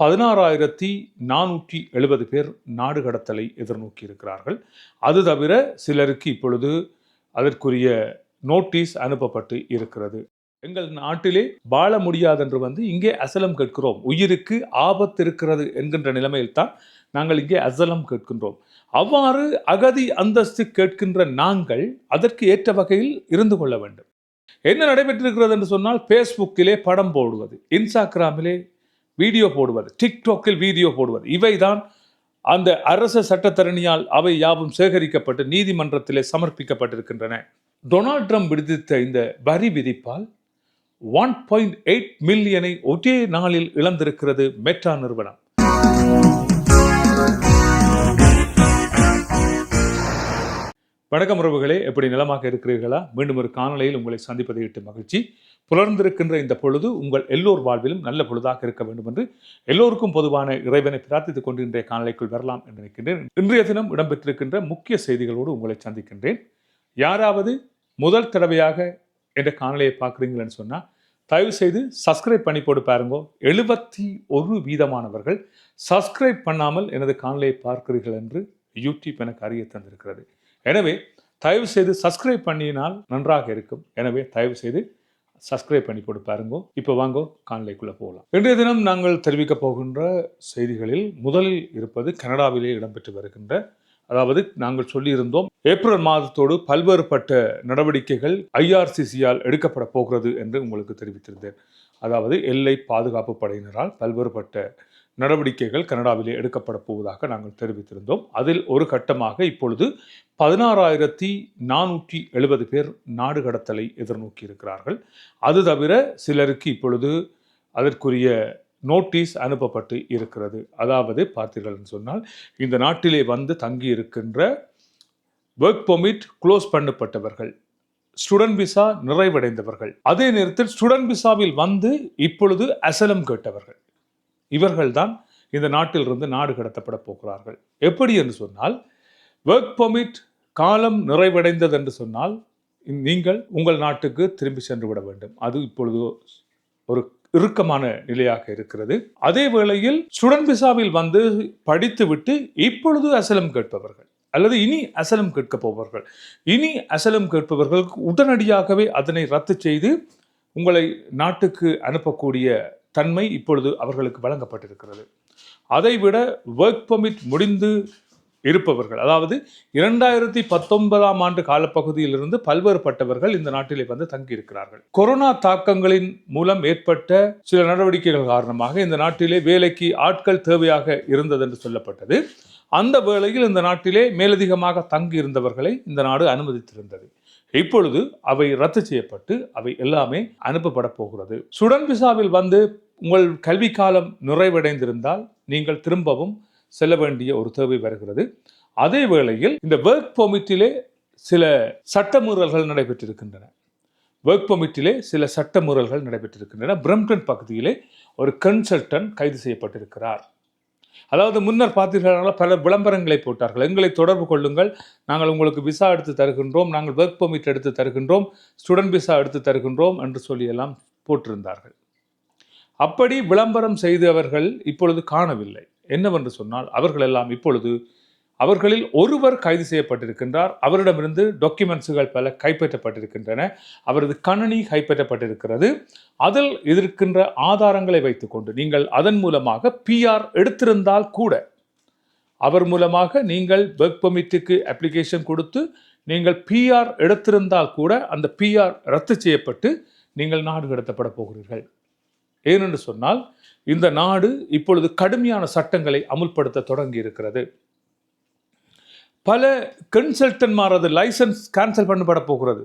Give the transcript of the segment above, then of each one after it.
பதினாறாயிரத்தி நானூற்றி எழுபது பேர் நாடு கடத்தலை எதிர்நோக்கி இருக்கிறார்கள் அது தவிர சிலருக்கு இப்பொழுது அதற்குரிய நோட்டீஸ் அனுப்பப்பட்டு இருக்கிறது. எங்கள் நாட்டிலே வாழ முடியாதென்று வந்து இங்கே அசலம் கேட்கிறோம். உயிருக்கு ஆபத்து இருக்கிறது என்கின்ற நிலைமையில்தான் நாங்கள் இங்கே அசலம் கேட்கின்றோம். அவ்வாறு அகதி அந்தஸ்து கேட்கின்ற நாங்கள் அதற்கு ஏற்ற வகையில் இருந்து கொள்ள வேண்டும். என்ன நடைபெற்றிருக்கிறது என்று சொன்னால் ஃபேஸ்புக்கிலே படம் போடுவது இன்ஸ்டாகிராமிலே வீடியோ போடுவது டிக்டாக்கில் வீடியோ போடுவது இவைதான் அந்த அரச சட்டத்தரணியால் அவை யாவும் சேகரிக்கப்பட்டு நீதிமன்றத்திலே சமர்ப்பிக்கப்பட்டிருக்கின்றன. டொனால்ட் ட்ரம்ப் விடுத்த இந்த வரி விதிப்பால் ஒன் பாயிண்ட் எயிட் மில்லியனை ஒரே நாளில் இழந்திருக்கிறது மெட்டா நிறுவனம். வணக்கம் உறவுகளே எப்படி நிலமாக இருக்கிறீர்களா? மீண்டும் ஒரு காணொலியில் உங்களை சந்திப்பதை இட்டு மகிழ்ச்சி. புலர்ந்திருக்கின்ற இந்த பொழுது உங்கள் எல்லோர் வாழ்விலும் நல்ல பொழுதாக இருக்க வேண்டும் என்று எல்லோருக்கும் பொதுவான இறைவனை பிரார்த்தித்துக் கொண்டு இன்றைய காணொளிக்குள் வரலாம் என்று நினைக்கின்றேன். இன்றைய தினம் இடம்பெற்றிருக்கின்ற முக்கிய செய்திகளோடு உங்களை சந்திக்கின்றேன். யாராவது முதல் தடவையாக என்ற காணொலியை பார்க்குறீங்களேன்னு சொன்னால் தயவு செய்து சப்ஸ்கிரைப் பண்ணி போட்டு பாருங்க. எழுபத்தி ஒரு வீதமானவர்கள் சப்ஸ்கிரைப் பண்ணாமல் எனது காணொலியை பார்க்கிறீர்கள் என்று யூடியூப் எனக்கு அறிய தந்திருக்கிறது. எனவே தயவு செய்து சப்ஸ்கிரைப் பண்ணினால் நன்றாக இருக்கும். எனவே தயவு செய்து சப்ஸ்கிரைப் பண்ணி போட்டு பாருங்க. இப்போ வாங்கோ காணொளிக்குள்ளே போகலாம். இன்றைய தினம் நாங்கள் தெரிவிக்க போகின்ற செய்திகளில் முதலில் இருப்பது கனடாவிலே இடம்பெற்று வருகின்ற அதாவது நாங்கள் சொல்லியிருந்தோம் ஏப்ரல் மாதத்தோடு பல்வேறுபட்ட நடவடிக்கைகள் ஐஆர்சிசியால் எடுக்கப்பட போகிறது என்று உங்களுக்கு தெரிவித்திருந்தேன். அதாவது எல்லை பாதுகாப்பு படையினரால் பல்வேறுபட்ட நடவடிக்கைகள் கனடாவிலே எடுக்கப்பட போவதாக நாங்கள் தெரிவித்திருந்தோம். அதில் ஒரு கட்டமாக இப்பொழுது பதினாறாயிரத்தி நானூற்றி எழுபது பேர் நாடு கடத்தலை எதிர்நோக்கி இருக்கிறார்கள் அது தவிர சிலருக்கு இப்பொழுது அதற்குரிய நோட்டீஸ் அனுப்பப்பட்டு இருக்கிறது. அதாவது பார்த்தீர்கள் என்று சொன்னால் இந்த நாட்டிலே வந்து தங்கி இருக்கின்ற ஒர்க் பெர்மிட் க்ளோஸ் பண்ணப்பட்டவர்கள் ஸ்டூடெண்ட் விசா நிறைவடைந்தவர்கள். அதே நேரத்தில் ஸ்டூடெண்ட் விசாவில் வந்து இப்பொழுது அசலம் கேட்டவர்கள். இவர்கள்தான் இந்த நாட்டிலிருந்து நாடு கடத்தப்பட போகிறார்கள். எப்படி என்று சொன்னால் ஒர்க் பெர்மிட் காலம் நிறைவடைந்தது என்று சொன்னால் நீங்கள் உங்கள் நாட்டுக்கு திரும்பி சென்று விட வேண்டும். அது இப்பொழுது ஒரு இறுக்கமான நிலையாக இருக்கிறது. அதே வேளையில் ஸ்டூடெண்ட் விசாவில் வந்து படித்துவிட்டு இப்பொழுது அசலம் கேட்பவர்கள் அல்லது இனி அசலம் கேட்க போபவர்கள் இனி அசலம் கேட்பவர்களுக்கு உடனடியாகவே அதனை ரத்து செய்து உங்களை நாட்டுக்கு அனுப்பக்கூடிய தன்மை இப்பொழுது அவர்களுக்கு வழங்கப்பட்டிருக்கிறது. அதைவிட ஒர்க் பர்மிட் முடிந்து இருப்பவர்கள். அதாவது இரண்டாயிரத்தி பத்தொன்பதாம் ஆண்டு காலப்பகுதியிலிருந்து பல்வேறுபட்டவர்கள் இந்த நாட்டிலே வந்து தங்கியிருக்கிறார்கள். கொரோனா தாக்கங்களின் மூலம் ஏற்பட்ட சில நடவடிக்கைகள் காரணமாக இந்த நாட்டிலே வேலைக்கு ஆட்கள் தேவையாக இருந்தது என்று சொல்லப்பட்டது. அந்த வேளையில் இந்த நாட்டிலே மேலதிகமாக தங்கி இருந்தவர்களை இந்த நாடு அனுமதித்திருந்தது. இப்பொழுது அவை ரத்து செய்யப்பட்டு அவை எல்லாமே அனுப்பப்பட போகிறது. சுடன் விசாவில் வந்து உங்கள் கல்வி காலம் நிறைவடைந்திருந்தால் நீங்கள் திரும்பவும் செல்ல வேண்டிய ஒரு தேவை வருகிறது. அதே வேளையில் இந்த ஒர்க் பெர்மிட்டிலே சில சட்டமீறல்கள் நடைபெற்றிருக்கின்றன. ஒர்க் பெர்மிட்டிலே சில சட்டமீறல்கள் நடைபெற்றிருக்கின்றன. பிரம்டன் பகுதியிலே ஒரு கன்சல்டன்ட் கைது செய்யப்பட்டிருக்கிறார். அதாவது முன்னர் பார்த்தீர்களானால் பல விளம்பரங்களை போட்டார்கள். எங்களை தொடர்பு கொள்ளுங்கள். நாங்கள் உங்களுக்கு விசா எடுத்து தருகின்றோம். நாங்கள் ஒர்க் பெர்மிட் எடுத்து தருகின்றோம். ஸ்டூடெண்ட் விசா எடுத்து தருகின்றோம் என்று சொல்லியெல்லாம் போட்டிருந்தார்கள். அப்படி விளம்பரம் செய்தவர்கள் இப்பொழுது காணவில்லை. என்னவென்று சொன்னால் அவர்களெல்லாம் இப்பொழுது அவர்களில் ஒருவர் கைது செய்யப்பட்டிருக்கின்றார். அவரிடமிருந்து டாக்குமெண்ட்ஸுகள் பல கைப்பற்றப்பட்டிருக்கின்றன. அவரது கணனி கைப்பற்றப்பட்டிருக்கிறது. அதில் இருக்கின்ற ஆதாரங்களை வைத்துக்கொண்டு நீங்கள் அதன் மூலமாக பிஆர் எடுத்திருந்தால் கூட அவர் மூலமாக நீங்கள் ஒர்க் பெர்மிட்டுக்கு அப்ளிகேஷன் கொடுத்து நீங்கள் பிஆர் எடுத்திருந்தால் கூட அந்த பிஆர் ரத்து செய்யப்பட்டு நீங்கள் நாடு கடத்தப்பட போகிறீர்கள். ஏனென்று சொன்னால் இந்த நாடு இப்பொழுது கடுமையான சட்டங்களை அமுல்படுத்த தொடங்கி இருக்கிறது பல கன்சல்டன்மார் அது லைசன்ஸ் கேன்சல் பண்ணப்பட போகிறது.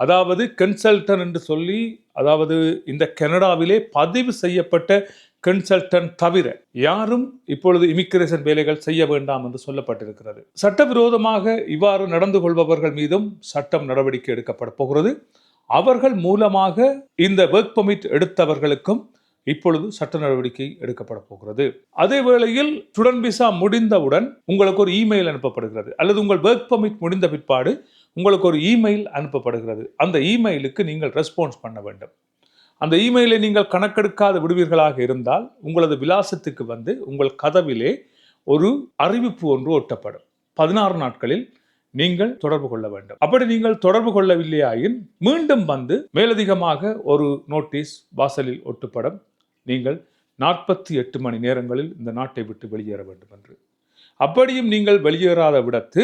அதாவது கன்சல்டன் என்று சொல்லி அதாவது இந்த கனடாவிலே பதிவு செய்யப்பட்ட கன்சல்டன் தவிர யாரும் இப்பொழுது இமிகிரேஷன் வேலைகள் செய்ய வேண்டாம் என்று சொல்லப்பட்டிருக்கிறது. சட்டவிரோதமாக இவ்வாறு நடந்து கொள்பவர்கள் மீதும் சட்டம் நடவடிக்கை எடுக்கப்பட போகிறது. அவர்கள் மூலமாக இந்த ஒர்க் பர்மிட் எடுத்தவர்களுக்கும் இப்பொழுது சட்ட நடவடிக்கை எடுக்கப்பட போகிறது. அதே வேளையில் ஸ்டூடெண்ட் விசா முடிந்தவுடன் உங்களுக்கு ஒரு இமெயில் அனுப்பப்படுகிறது. அல்லது உங்கள் ஒர்க் பர்மிட் முடிந்த பிற்பாடு உங்களுக்கு ஒரு இமெயில் அனுப்பப்படுகிறது. அந்த இமெயிலுக்கு நீங்கள் ரெஸ்பான்ஸ் பண்ண வேண்டும். அந்த இமெயிலை நீங்கள் கணக்கெடுக்காத விடுவீர்களாக இருந்தால் உங்களது விலாசத்துக்கு வந்து உங்கள் கதவிலே ஒரு அறிவிப்பு ஒன்று ஒட்டப்படும். பதினாறு நாட்களில் நீங்கள் தொடர்பு கொள்ள வேண்டும். அப்படி நீங்கள் தொடர்பு கொள்ளவில்லையாயின் மீண்டும் வந்து மேலதிகமாக ஒரு நோட்டீஸ் வாசலில் ஒட்டுப்படும். நீங்கள் நாற்பத்தி எட்டு மணி நேரங்களில் இந்த நாட்டை விட்டு வெளியேற வேண்டும் என்று அப்படியும் நீங்கள் வெளியேறாத விடத்து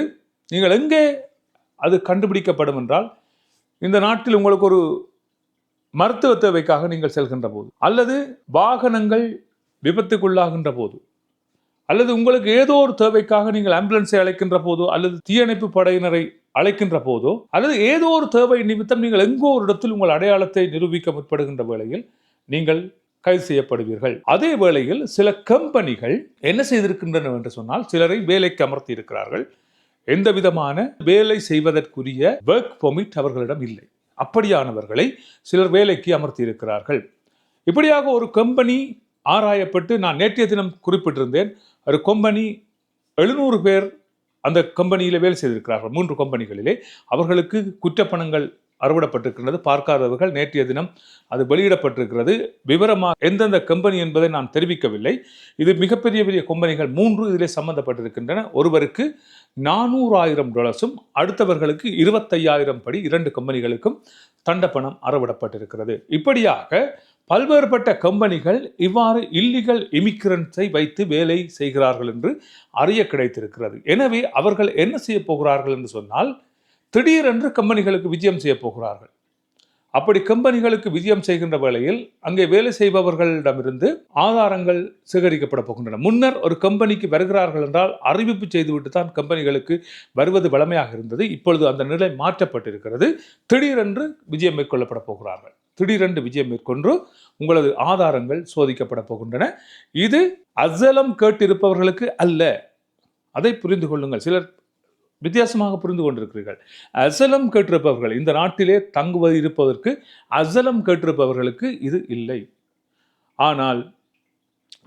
நீங்கள் எங்கே அது கண்டுபிடிக்கப்படும் என்றால் இந்த நாட்டில் உங்களுக்கு ஒரு மருத்துவ தேவைக்காக நீங்கள் செல்கின்ற போது அல்லது வாகனங்கள் விபத்துக்குள்ளாகின்ற போது அல்லது உங்களுக்கு ஏதோ ஒரு தேவைக்காக நீங்கள் ஆம்புலன்ஸை அழைக்கின்ற போதோ அல்லது தீயணைப்பு படையினரை அழைக்கின்ற போதோ அல்லது ஏதோ ஒரு தேவை நிமித்தம் நீங்கள் எங்கோ ஒரு இடத்தில் உங்கள் அடையாளத்தை நிரூபிக்க முற்படுகின்ற வேளையில் நீங்கள் கைது செய்யப்படுவீர்கள். அதே வேளையில் சில கம்பெனிகள் என்ன செய்திருக்கின்றன என்று சொன்னால் சிலரை வேலைக்கு அமர்த்தி இருக்கிறார்கள். எந்த விதமான வேலை செய்வதற்குரிய ஒர்க் பெர்மிட் அவர்களிடம் இல்லை. அப்படியானவர்களை சிலர் வேலைக்கு அமர்த்தி இருக்கிறார்கள். இப்படியாக ஒரு கம்பெனி ஆராயப்பட்டு நான் நேற்றைய தினம் குறிப்பிட்டிருந்தேன் ஒரு கம்பெனி எழுநூறு பேர் அந்த கம்பெனியில் வேலை செய்திருக்கிறார்கள் மூன்று கம்பெனிகளிலே. அவர்களுக்கு குற்றப்பணங்கள் அறுவிடப்பட்டிருக்கிறது பார்க்காதவர்கள் நேற்றைய தினம் அது வெளியிடப்பட்டிருக்கிறது. விவரமாக எந்தெந்த கம்பெனி என்பதை நான் தெரிவிக்கவில்லை. இது மிகப்பெரிய பெரிய கம்பெனிகள் மூன்று இதிலே சம்பந்தப்பட்டிருக்கின்றன. ஒருவருக்கு நானூறாயிரம் டாலர்ஸும் அடுத்தவர்களுக்கு இருபத்தையாயிரம் படி இரண்டு கம்பெனிகளுக்கும் தண்ட பணம் அறவிடப்பட்டிருக்கிறது. இப்படியாக பல்வேறுபட்ட கம்பெனிகள் இவ்வாறு இல்லீகல் இமிக்ரன்ஸை வைத்து வேலை செய்கிறார்கள் என்று அறிய கிடைத்திருக்கிறது. எனவே அவர்கள் என்ன செய்ய போகிறார்கள் என்று சொன்னால் திடீரென்று கம்பெனிகளுக்கு விஜயம் செய்ய போகிறார்கள். அப்படி கம்பெனிகளுக்கு விஜயம் செய்கின்ற வேளையில் அங்கே வேலை செய்பவர்களிடமிருந்து ஆதாரங்கள் சேகரிக்கப்பட போகின்றன. முன்னர் ஒரு கம்பெனிக்கு வருகிறார்கள் என்றால் அறிவிப்பு செய்துவிட்டு தான் கம்பெனிகளுக்கு வருவது வளமையாக இருந்தது. இப்பொழுது அந்த நிலை மாற்றப்பட்டிருக்கிறது. திடீரென்று விஜயம் மேற்கொள்ளப்பட போகிறார்கள். திடீரென்று விஜயம் மேற்கொண்டு உங்களது ஆதாரங்கள் சோதிக்கப்பட போகின்றன. இது அசலம் கேட்டிருப்பவர்களுக்கு அல்ல. அதை புரிந்து கொள்ளுங்கள். சிலர் வித்தியாசமாக புரிந்து கொண்டிருக்கிறீர்கள். அசலம் கேட்டிருப்பவர்கள் இந்த நாட்டிலே தங்குவது இருப்பதற்கு அசலம் கேட்டிருப்பவர்களுக்கு இது இல்லை. ஆனால்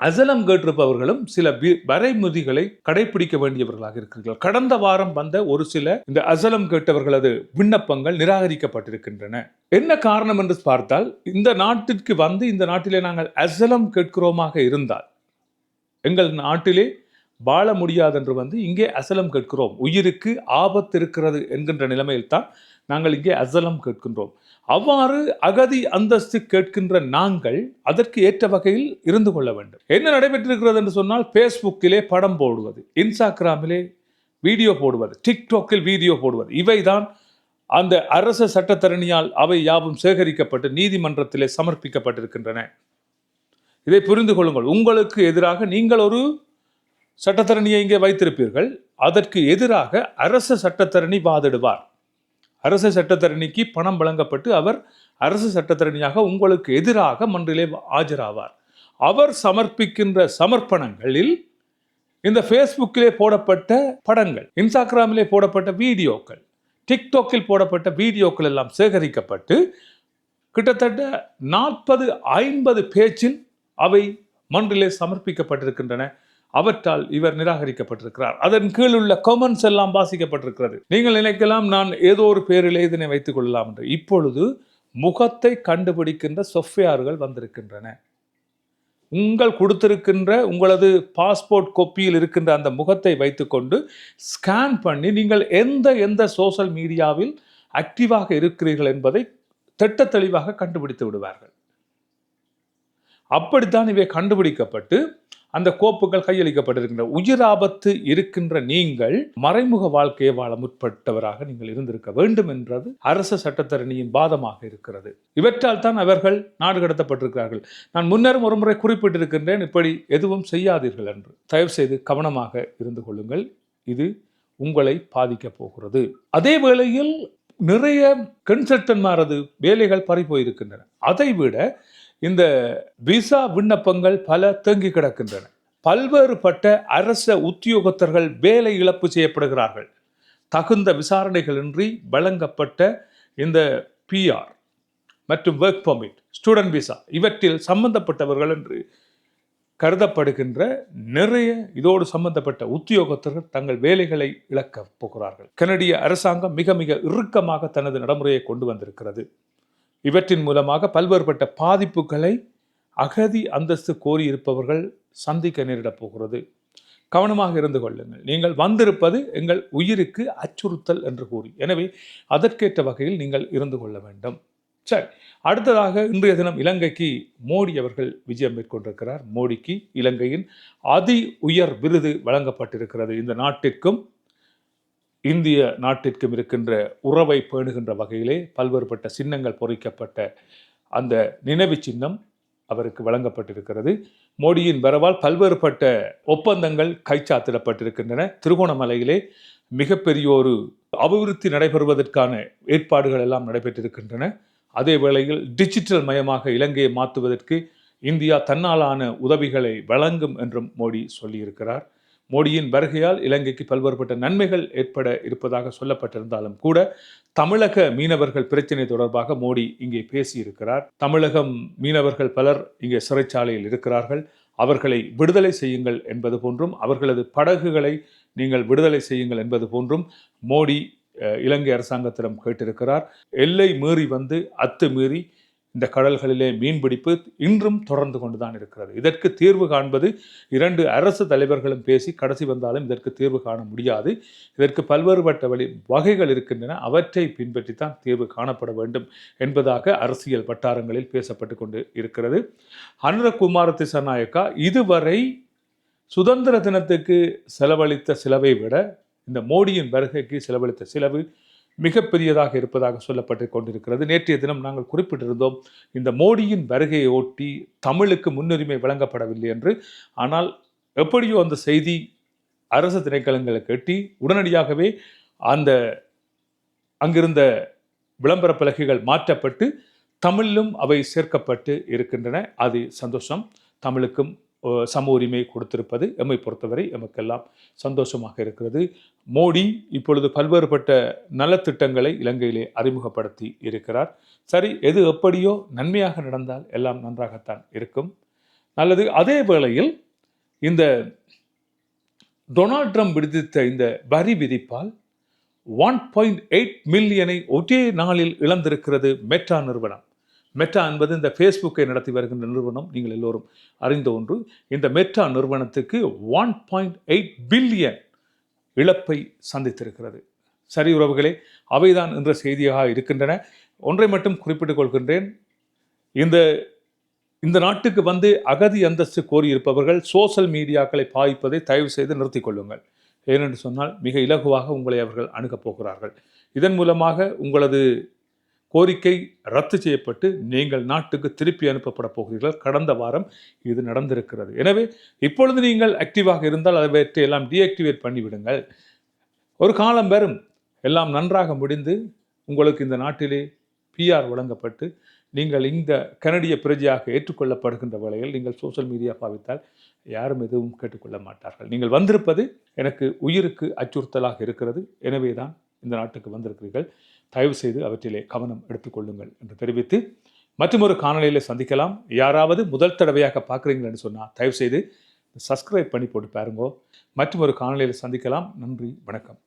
அசலம் கேட்டிருப்பவர்களும் சில வரைமுதிகளை கடைபிடிக்க வேண்டியவர்களாக இருக்கிறீர்கள். கடந்த வாரம் வந்த ஒரு சில இந்த அசலம் கேட்டவர்களது விண்ணப்பங்கள் நிராகரிக்கப்பட்டிருக்கின்றன. என்ன காரணம் என்று பார்த்தால் இந்த நாட்டிற்கு வந்து இந்த நாட்டிலே நாங்கள் அசலம் கேட்கிறோமாக இருந்தால் எங்கள் நாட்டிலே வாழ முடியாதென்று வந்து இங்கே அசலம் கேட்கிறோம். உயிருக்கு ஆபத்து இருக்கிறது என்கின்ற நிலைமையில்தான் நாங்கள் இங்கே அசலம் கேட்கின்றோம். அவ்வாறு அகதி அந்தஸ்து கேட்கின்ற நாங்கள் அதற்கு ஏற்ற வகையில் இருந்து கொள்ள வேண்டும். என்ன நடைபெற்றிருக்கிறது என்று சொன்னால் ஃபேஸ்புக்கிலே படம் போடுவது இன்ஸ்டாகிராமிலே வீடியோ போடுவது டிக்டாக்கில் வீடியோ போடுவது. இவைதான் அந்த அரச சட்டத்தரணியால் அவை யாவும் சேகரிக்கப்பட்டு நீதிமன்றத்திலே சமர்ப்பிக்கப்பட்டிருக்கின்றன. இதை புரிந்து கொள்ளுங்கள். உங்களுக்கு எதிராக நீங்கள் ஒரு சட்டத்தரணியை இங்கே வைத்திருப்பீர்கள். அதற்கு எதிராக அரச சட்டத்தரணி வாதிடுவார். அரசு சட்டத்தரணிக்கு பணம் வழங்கப்பட்டு அவர் அரசு சட்டத்தரணியாக உங்களுக்கு எதிராக மன்றிலே ஆஜராவார். அவர் சமர்ப்பிக்கின்ற சமர்ப்பணங்களில் இந்த ஃபேஸ்புக்கிலே போடப்பட்ட படங்கள் இன்ஸ்டாகிராமிலே போடப்பட்ட வீடியோக்கள் டிக்டாக்கில் போடப்பட்ட வீடியோக்கள் எல்லாம் சேகரிக்கப்பட்டு கிட்டத்தட்ட நாற்பது ஐம்பது பேச்சில் அவை மன்றிலே சமர்ப்பிக்கப்பட்டிருக்கின்றன. அவற்றால் இவர் நிராகரிக்கப்பட்டிருக்கிறார். அதன் கீழ் உள்ள கமெண்ட்ஸ் எல்லாம் வாசிக்கப்பட்டிருக்கிறது. நீங்கள் நினைக்கலாம் நான் ஏதோ ஒரு பேரிலே இதனை வைத்துக் கொள்ளலாம் என்று. இப்பொழுது முகத்தை கண்டுபிடிக்கின்ற சொஃப்ட்வேர்கள் வந்திருக்கின்றன. உங்கள் கொடுத்திருக்கின்ற உங்களது பாஸ்போர்ட் கொப்பியில் இருக்கின்ற அந்த முகத்தை வைத்துக்கொண்டு ஸ்கேன் பண்ணி நீங்கள் எந்த எந்த சோஷியல் மீடியாவில் ஆக்டிவாக இருக்கிறீர்கள் என்பதை திட்ட தெளிவாக கண்டுபிடித்து விடுவார்கள். அப்படித்தான் இவை கண்டுபிடிக்கப்பட்டு அந்த கோப்புகள் கையளிக்கப்பட்டிருக்கின்ற உயிர் ஆபத்து இருக்கின்ற நீங்கள் மறைமுக வாழ்க்கையை வாழ முற்பட்டவராக நீங்கள் இருந்திருக்க வேண்டும் என்றது அரச சட்டத்தரணியின் பாதமாக இருக்கிறது. இவற்றால் தான் அவர்கள் நாடு கடத்தப்பட்டிருக்கிறார்கள். நான் முன்னரும் ஒரு முறை குறிப்பிட்டிருக்கின்றேன் இப்படி எதுவும் செய்யாதீர்கள் என்று. தயவு செய்து கவனமாக இருந்து கொள்ளுங்கள். இது உங்களை பாதிக்கப் போகிறது. அதே வேளையில் நிறைய கன்சல்டன்மாரது வேலைகள் பறிப்போயிருக்கின்றன அதை விட இந்த விசா விண்ணப்பங்கள் பல தேங்கி கிடக்கின்றன. பல்வேறுபட்ட அரச உத்தியோகத்தர்கள் வேலை இழப்பு செய்யப்படுகிறார்கள். தகுந்த விசாரணைகளின்றி வழங்கப்பட்ட இந்த பிஆர் மற்றும் ஒர்க் பர்மிட் ஸ்டூடெண்ட் விசா இவற்றில் சம்பந்தப்பட்டவர்கள் என்று கருதப்படுகின்ற நிறைய இதோடு சம்பந்தப்பட்ட உத்தியோகத்தர்கள் தங்கள் வேலைகளை இழக்கப் போகிறார்கள். கனடிய அரசாங்கம் மிக மிக இறுக்கமாக தனது நடைமுறையை கொண்டு வந்திருக்கிறது. இவற்றின் மூலமாக பல்வேறுபட்ட பாதிப்புகளை அகதி அந்தஸ்து கோரியிருப்பவர்கள் சந்திக்க நேரிடப் போகிறது. கவனமாக இருந்து கொள்ளுங்கள். நீங்கள் வந்திருப்பது எங்கள் உயிருக்கு அச்சுறுத்தல் என்று கூறி. எனவே அதற்கேற்ற வகையில் நீங்கள் இருந்து கொள்ள வேண்டும். சரி அடுத்ததாக இன்றைய தினம் இலங்கைக்கு மோடி அவர்கள் விஜயம் மேற்கொண்டிருக்கிறார். மோடிக்கு இலங்கையின் அதி உயர் விருது வழங்கப்பட்டிருக்கிறது. இந்த நாட்டிற்கும் இந்திய நாட்டிற்கும் இருக்கின்ற உறவை பேணுகின்ற வகையிலே பல்வேறுபட்ட சின்னங்கள் பொறிக்கப்பட்ட அந்த நினைவு சின்னம் அவருக்கு வழங்கப்பட்டிருக்கிறது. மோடியின் வரவால் பல்வேறுபட்ட ஒப்பந்தங்கள் கைச்சாத்திடப்பட்டிருக்கின்றன. திருகோணமலையிலே மிகப்பெரிய ஒரு அபிவிருத்தி நடைபெறுவதற்கான ஏற்பாடுகள் எல்லாம் நடைபெற்றிருக்கின்றன. அதே வேளையில் டிஜிட்டல் மயமாக இலங்கையை மாற்றுவதற்கு இந்தியா தன்னாலான உதவிகளை வழங்கும் என்றும் மோடி சொல்லியிருக்கிறார். மோடியின் வருகையால் இலங்கைக்கு பல்வேறுபட்ட நன்மைகள் ஏற்பட இருப்பதாக சொல்லப்பட்டிருந்தாலும் கூட தமிழக மீனவர்கள் பிரச்சினை தொடர்பாக மோடி இங்கே பேசியிருக்கிறார். தமிழகம் மீனவர்கள் பலர் இங்கே சிறைச்சாலையில் இருக்கிறார்கள். அவர்களை விடுதலை செய்யுங்கள் என்பது போன்றும் அவர்களது படகுகளை நீங்கள் விடுதலை செய்யுங்கள் என்பது போன்றும் மோடி இலங்கை அரசாங்கத்திடம் கேட்டிருக்கிறார். எல்லை மீறி வந்து அத்துமீறி இந்த கடல்களிலே மீன்பிடிப்பு இன்றும் தொடர்ந்து கொண்டுதான் இருக்கிறது. இதற்கு தீர்வு காண்பது இரண்டு அரசு தலைவர்களும் பேசி கடைசி வந்தாலும் இதற்கு தீர்வு காண முடியாது. இதற்கு பல்வேறுபட்ட வழி வகைகள் இருக்கின்றன. அவற்றை பின்பற்றித்தான் தீர்வு காணப்பட வேண்டும் என்பதாக அரசியல் வட்டாரங்களில் பேசப்பட்டு கொண்டு இருக்கிறது. அனுரகுமார திசநாயக்கா இதுவரை சுதந்திர தினத்துக்கு செலவழித்த செலவை விட இந்த மோடியின் வருகைக்கு செலவழித்த செலவு மிகப்பெரியதாக இருப்பதாக சொல்லப்பட்டு கொண்டிருக்கிறது. நேற்றைய தினம் நாங்கள் குறிப்பிட்டிருந்தோம் இந்த மோடியின் வருகையை ஒட்டி தமிழுக்கு முன்னுரிமை வழங்கப்படவில்லை என்று. ஆனால் எப்படியோ அந்த செய்தி அரசு திணைக்களங்களுக்கு எட்டி உடனடியாகவே அந்த அங்கிருந்த விளம்பர பலகைகள் மாற்றப்பட்டு தமிழிலும் அவை சேர்க்கப்பட்டு இருக்கின்றன. அது சந்தோஷம். தமிழுக்கும் சம உரிமை கொடுத்திருப்பது எம்மை பொறுத்தவரை எமக்கெல்லாம் சந்தோஷமாக இருக்கிறது. மோடி இப்பொழுது பல்வேறுபட்ட நலத்திட்டங்களை இலங்கையிலே அறிமுகப்படுத்தி இருக்கிறார். சரி எது எப்படியோ நன்மையாக நடந்தால் எல்லாம் நன்றாகத்தான் இருக்கும். நல்லது அதே வேளையில் இந்த டொனால்ட் ட்ரம்ப் விடுத்த இந்த வரி விதிப்பால் ஒன் பாயிண்ட் எயிட் மில்லியனை ஒரே நாளில் இழந்திருக்கிறது மெட்ரா நிறுவனம். மெட்டா என்பது இந்த ஃபேஸ்புக்கை நடத்தி வருகின்ற நிறுவனம். நீங்கள் எல்லோரும் அறிந்த ஒன்று. இந்த மெட்டா நிறுவனத்துக்கு ஒன் பாயிண்ட் எயிட் பில்லியன் இழப்பை சந்தித்திருக்கிறது. சரி உறவுகளே அவைதான் என்ற செய்தியாக இருக்கின்றன. ஒன்றை மட்டும் குறிப்பிட்டுக் கொள்கின்றேன். இந்த இந்த நாட்டுக்கு வந்து அகதி அந்தஸ்து கோரியிருப்பவர்கள் சோஷியல் மீடியாக்களை பாய்ப்பதை தயவு செய்து நிறுத்திக் கொள்ளுங்கள். ஏனென்று சொன்னால் மிக இலகுவாக உங்களை அவர்கள் அணுகப் போகிறார்கள். இதன் மூலமாக உங்களது கோரிக்கை ரத்து செய்யப்பட்டு நீங்கள் நாட்டுக்கு திருப்பி அனுப்பப்பட போகிறீர்கள். கடந்த வாரம் இது நடந்திருக்கிறது. எனவே இப்பொழுது நீங்கள் ஆக்டிவாக இருந்தால் அதை எல்லாம் டீஆக்டிவேட் பண்ணிவிடுங்கள். ஒரு காலம் வரும். எல்லாம் நன்றாக முடிந்து உங்களுக்கு இந்த நாட்டிலே பிஆர் வழங்கப்பட்டு நீங்கள் இந்த கனடிய பிரஜையாக ஏற்றுக்கொள்ளப்படுகின்ற வேளையில் நீங்கள் சோஷியல் மீடியா பாவித்தால் யாரும் எதுவும் கேட்டுக்கொள்ள மாட்டார்கள். நீங்கள் வந்திருப்பது எனக்கு உயிருக்கு அச்சுறுத்தலாக இருக்கிறது. எனவே தான் இந்த நாட்டுக்கு வந்திருக்கிறீர்கள் தயவு செய்து அவற்றிலே கவனம் எடுத்துக்கொள்ளுங்கள் என்று தெரிவித்து மற்றொரு காணொலியில் சந்திக்கலாம். யாராவது முதல் தடவையாக பார்க்குறீங்கன்னு சொன்னால் தயவு செய்து சப்ஸ்கிரைப் பண்ணி போட்டு பாருங்கோ. மற்றொரு காணொலியில் சந்திக்கலாம். நன்றி வணக்கம்.